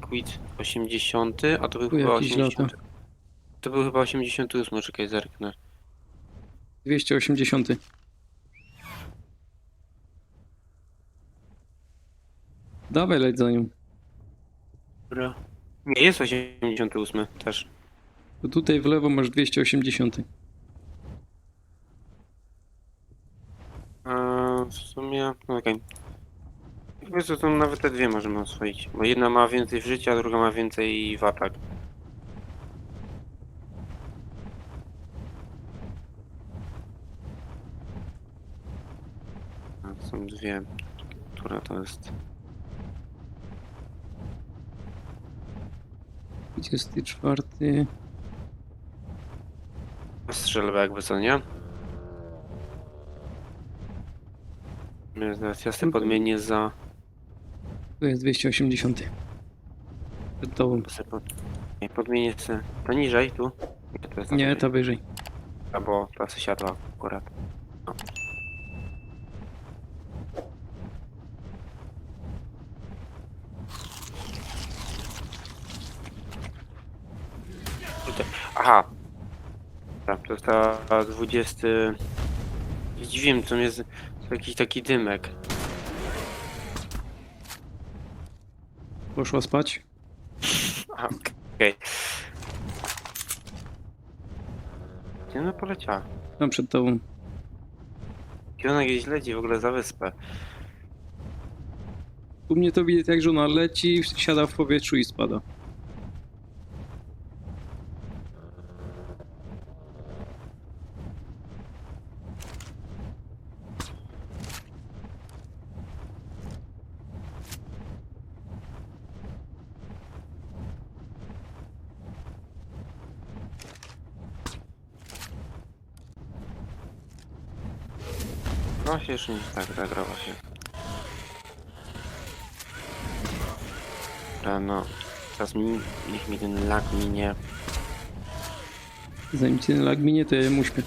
Liquid 80, a to był Tu chyba jakieś 80. To był chyba 88, czekaj, zerknę. 280. Dawaj leć za nią. Dobra. Nie, jest 88 też. To tutaj w lewo masz 280. A w sumie, no okej. Wiesz co, to nawet te dwie możemy oswoić, bo jedna ma więcej w życiu, a druga ma więcej w atak. A, są dwie. Która to jest? 24. Strzelba jakby co, nie? Ja sobie podmienię za... To jest 280. Przed tobą. sobie pod- nie, Podmienię sobie... To niżej, tu? Nie, to jest Nie, ta wyżej. Albo ta se siadła akurat. No. Tutaj. Aha. Tak, to jest ta 20... Zdziwiłem, to jest to jakiś taki dymek. Poszła spać. Okej. Gdzie ona poleciała? Tam przed tobą. Gdzie ona gdzieś leci w ogóle za wyspę? U mnie to widać jak, że ona leci, siada w powietrzu i spada. No się już nie tak zagrała się. Dobra, no. Teraz mi, niech mi ten lag minie. Zanim ci ten lag minie, to ja ją uśpię.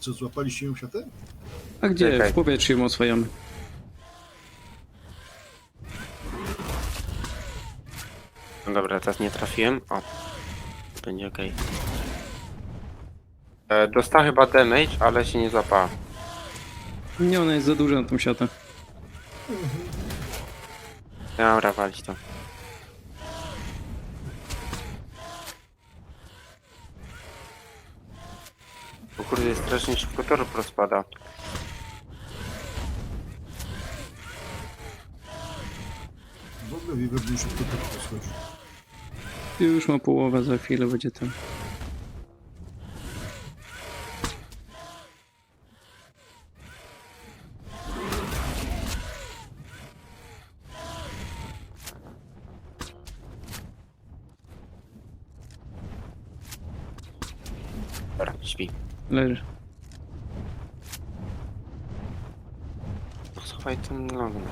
Co, złapaliście ją siatę? A gdzie? Czekaj. W powietrzu ją oswajamy. No dobra, teraz nie trafiłem. O. Będzie okej. E, dostała chyba damage, ale się nie złapała. Nie, ona jest za duża na tą siatę. Dobra, walić to. O kurde, strasznie szybko tor rozpada. W ogóle był szybko tak. Już ma połowę, za chwilę będzie tam. Dobra, śpi. Leży. Schowaj ten lognek.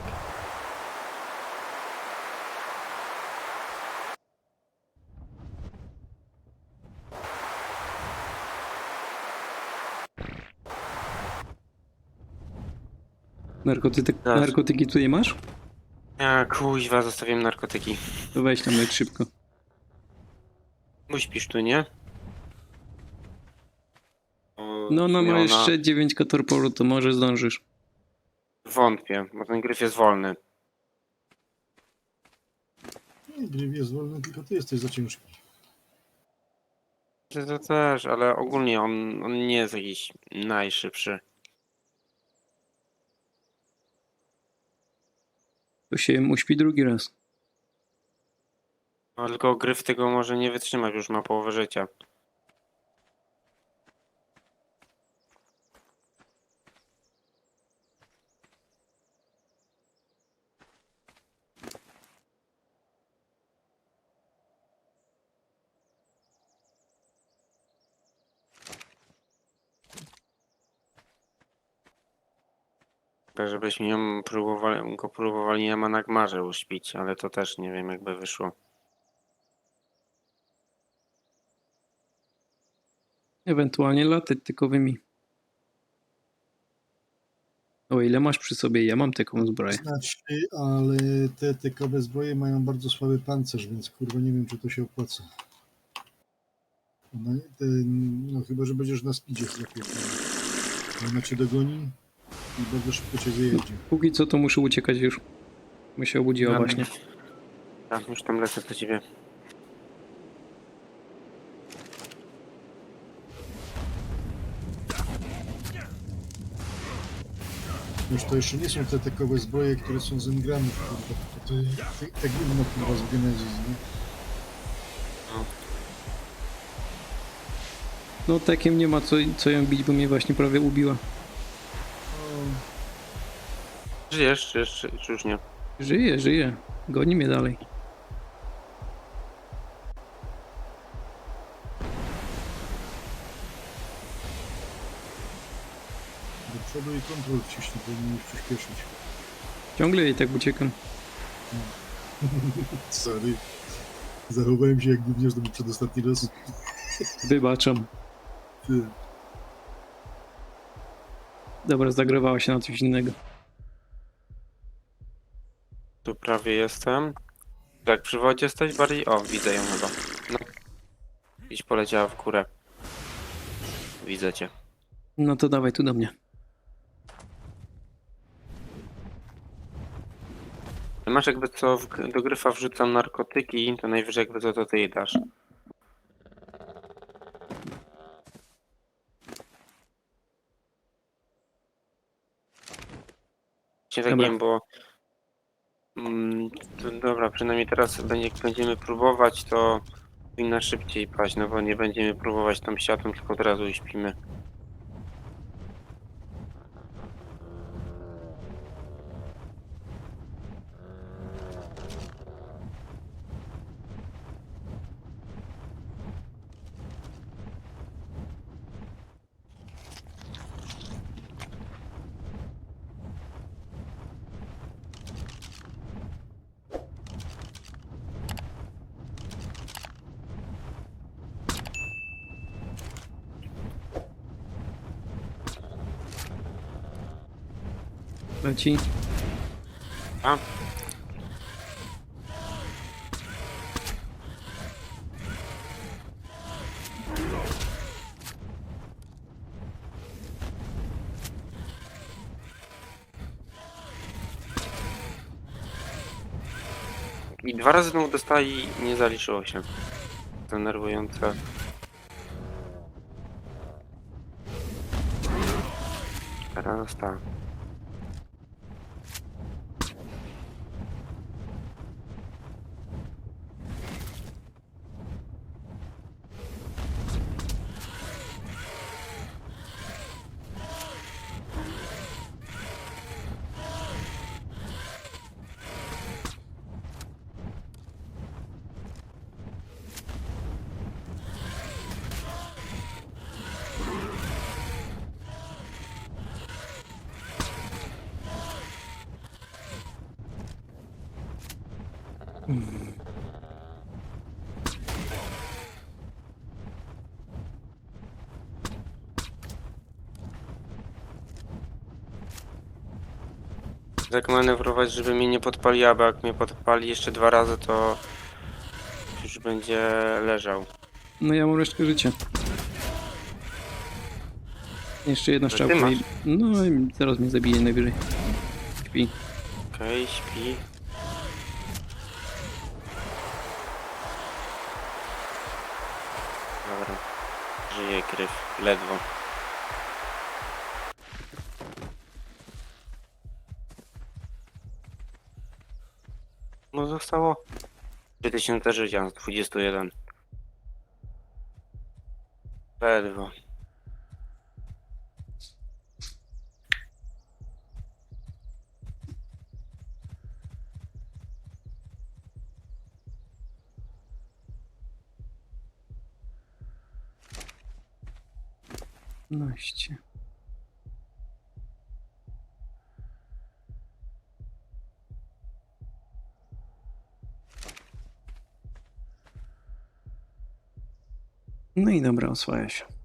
Narkotyki, Zaraz. narkotyki tutaj masz? Ja kuźwa, zostawiłem narkotyki. To weź tam leć szybko. Uśpisz tu, nie? No, no ma jeszcze 9 katorporu, to może zdążysz. Wątpię, bo ten gryf jest wolny. Nie, gry jest wolny, tylko ty jesteś za ciężki. To, to też, ale ogólnie on, on nie jest jakiś najszybszy. To się uśpi drugi raz. No, tylko gryf tego może nie wytrzymać, już ma połowę życia. Tak, żebyśmy ją próbowali, go próbowali na Managmarze uśpić, ale to też nie wiem jakby wyszło. Ewentualnie latać tykowymi. O ile masz przy sobie, ja mam taką zbroję. Znaczy, ale te tekowe zbroje mają bardzo słaby pancerz, więc kurwa nie wiem, czy to się opłaca. No, te, no chyba, że będziesz na speedzie chłopie. Ona cię dogoni i bardzo szybko cię wyjedzie. Póki co to muszę uciekać już. Bo się obudziła Dobra. właśnie. Tak, już tam lecę do ciebie. Już to jeszcze nie są te tekowe zbroje, które są z engramów, kurwa. To, to, to, tak inno kurwa z Genesis, nie? No takiem nie ma co, co ją bić, bo mnie właśnie prawie ubiła. Żyjesz, czy, jeszcze, czy już nie? Żyje, żyje. Goni mnie dalej. Do przodu i kontrol wciśnij, powinieneś przyspieszyć. Ciągle jej tak uciekam. Sorry. Zachowałem się jak gówniarz to był przedostatni raz. Wybaczam. Ty. Dobra, zagrywała się na coś innego. Tu prawie jestem. Tak, przy wodzie jesteś bardziej... O, widzę ją chyba. No. Idź poleciała w górę. Widzę cię. No to dawaj tu do mnie. Masz jakby co, w, do gryfa wrzucam narkotyki, to najwyżej jakby co to ty jej dasz. Się tak Dobra. wiem, bo... Mm, dobra, przynajmniej teraz jak będziemy próbować, to powinna szybciej paść, no bo nie będziemy próbować tą siatą, tylko od razu śpimy. Leci. A? I dwa razy znowu dostała i nie zaliczyło się. Denerwujące. Teraz tak. Tak manewrować, żeby mnie nie podpaliła, bo jak mnie podpali jeszcze dwa razy, to już będzie leżał. No ja mam resztkę życia. Jeszcze jedna ty strzałka masz. No i zaraz mnie zabije najwyżej. Śpi. Okej, śpi. Dobra. Żyje gryf, ledwo. No zostało 3000 życia z 21. Ledwo. Naście. No i dobra, oswaja się.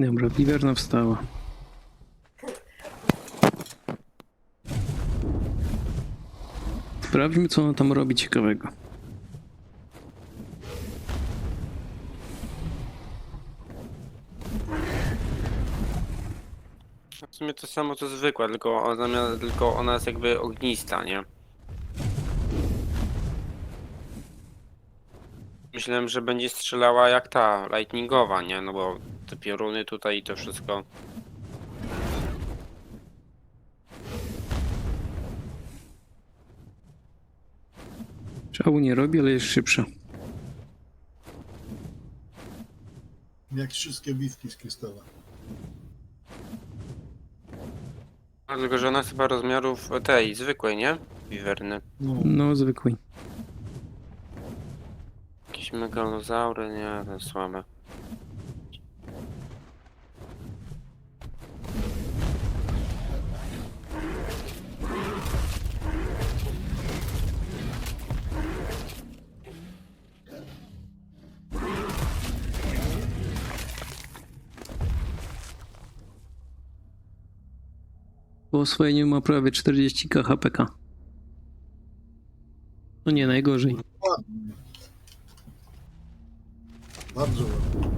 Dobra, wiwerna wstała. Sprawdźmy, co ona tam robi ciekawego. W sumie to samo co zwykła, tylko ona, tylko ona jest jakby ognista, nie? Myślałem, że będzie strzelała jak ta, lightningowa, nie? No bo te pioruny tutaj i to wszystko. Szału nie robi, ale jest szybsza. Jak wszystkie bitki z krystała. No, tylko, że ona jest chyba rozmiarów tej, zwykłej, nie? Wiwerny. No, No, zwykły. Jakieś megalozaury, nie, to jest słabe. Po oswojeniu ma prawie 40 KHPK. No nie, najgorzej. Bardzo ładnie.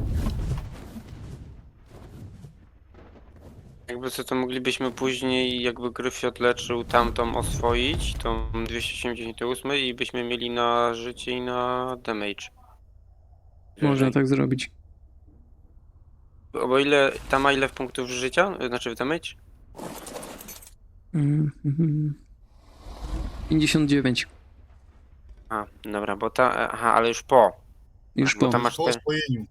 Jakby co to moglibyśmy później, jakby Gryfiot leczył tamtą oswoić, tą 288 i byśmy mieli na życie i na damage. Można tak zrobić. Bo ile, ta ma ile punktów życia? Znaczy w damage? Mhm. 59. A, dobra, bo ta, aha, ale już po. Już Bo po. tam masz Po te, oswojeniu.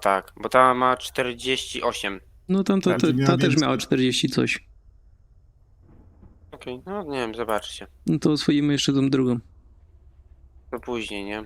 tak, bo ta ma 48. No tam ta, ta, też więcej. miała 40 coś. Okej, no nie wiem, zobaczcie. No to oswoimy jeszcze tą drugą. To później, nie?